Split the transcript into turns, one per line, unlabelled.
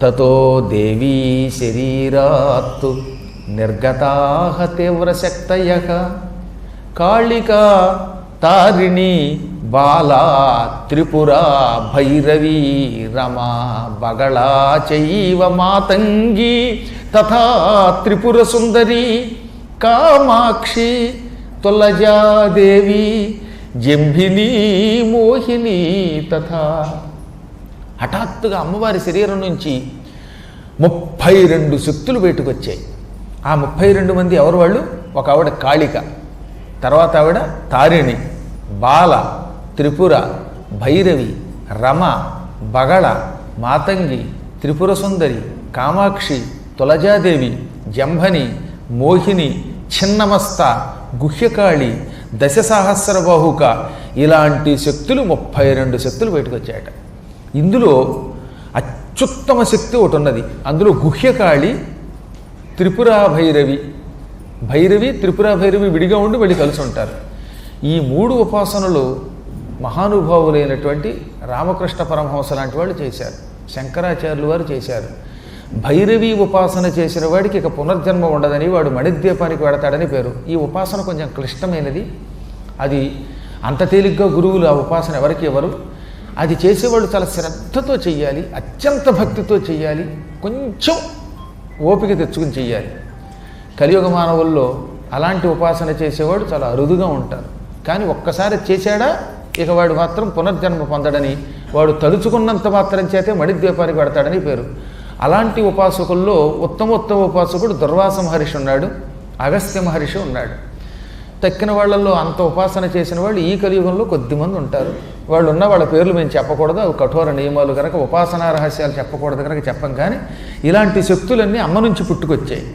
తతో దేవీ శరీరాత్తు నిర్గతాహ తీవ్రశక్తయ కాళికా తారిణి బాలా త్రిపురా భైరవీ రమా బగళా చైవ మాతంగి తథా త్రిపుర సుందరి కామాక్షి తులజాదేవి జంభిని మోహిని తథా హఠాత్తుగా అమ్మవారి శరీరం నుంచి ముప్పై రెండు శక్తులు బయటకొచ్చాయి. ఆ ముప్పై రెండు మంది ఎవరు వాళ్ళు? ఒక ఆవిడ కాళిక తర్వాత ఆవిడ తారిణి బాల త్రిపుర భైరవి రమ బగళ మాతంగి త్రిపుర సుందరి కామాక్షి తులజాదేవి జంభని మోహిని చిన్నమస్త గుహ్యకాళి దశ సహస్ర బాహుక ఇలాంటి శక్తులు ముప్పై రెండు శక్తులు బయటకు వచ్చాయట ఇందులో అత్యుత్తమ శక్తి ఒకటి ఉన్నది. అందులో గుహ్యకాళి త్రిపురా భైరవి భైరవి త్రిపురా భైరవి విడిగా ఉండి వెళ్ళి కలిసి ఉంటారు. ఈ మూడు ఉపాసనలు మహానుభావులైనటువంటి రామకృష్ణ పరమహంస లాంటి వాళ్ళు చేశారు. శంకరాచార్యులు వారు చేశారు. భైరవి ఉపాసన చేసిన వాడికి ఇక పునర్జన్మ ఉండదని వాడు మణిద్వీపానికి వెడతాడని పేరు. ఈ ఉపాసన కొంచెం క్లిష్టమైనది. అది అంత తేలిగ్గా గురువులు ఆ ఉపాసన ఎవరికి ఎవరు అది చేసేవాళ్ళు చాలా శ్రద్ధతో చెయ్యాలి అత్యంత భక్తితో చెయ్యాలి కొంచెం ఓపిక తెచ్చుకుని చెయ్యాలి. కలియుగ మానవుల్లో అలాంటి ఉపాసన చేసేవాడు చాలా అరుదుగా ఉంటారు. కానీ ఒక్కసారి చేశాడా ఇక వాడు మాత్రం పునర్జన్మ పొందడని వాడు తలుచుకున్నంత మాత్రం చేతే మణిద్వీపానికి పెడతాడని పేరు. అలాంటి ఉపాసకుల్లో ఉత్తమోత్తమ ఉపాసకుడు దుర్వాస మహర్షి ఉన్నాడు అగస్త్య మహర్షి ఉన్నాడు. తక్కిన వాళ్ళల్లో అంత ఉపాసన చేసిన వాళ్ళు ఈ కలియుగంలో కొద్దిమంది ఉంటారు. వాళ్ళు ఉన్న వాళ్ళ పేర్లు మేము చెప్పకూడదు. అవి కఠోర నియమాలు కనుక ఉపాసనా రహస్యాలు చెప్పకూడదు కనుక చెప్పం కానీ ఇలాంటి శక్తులన్నీ అమ్మ నుంచి పుట్టుకొచ్చాయి.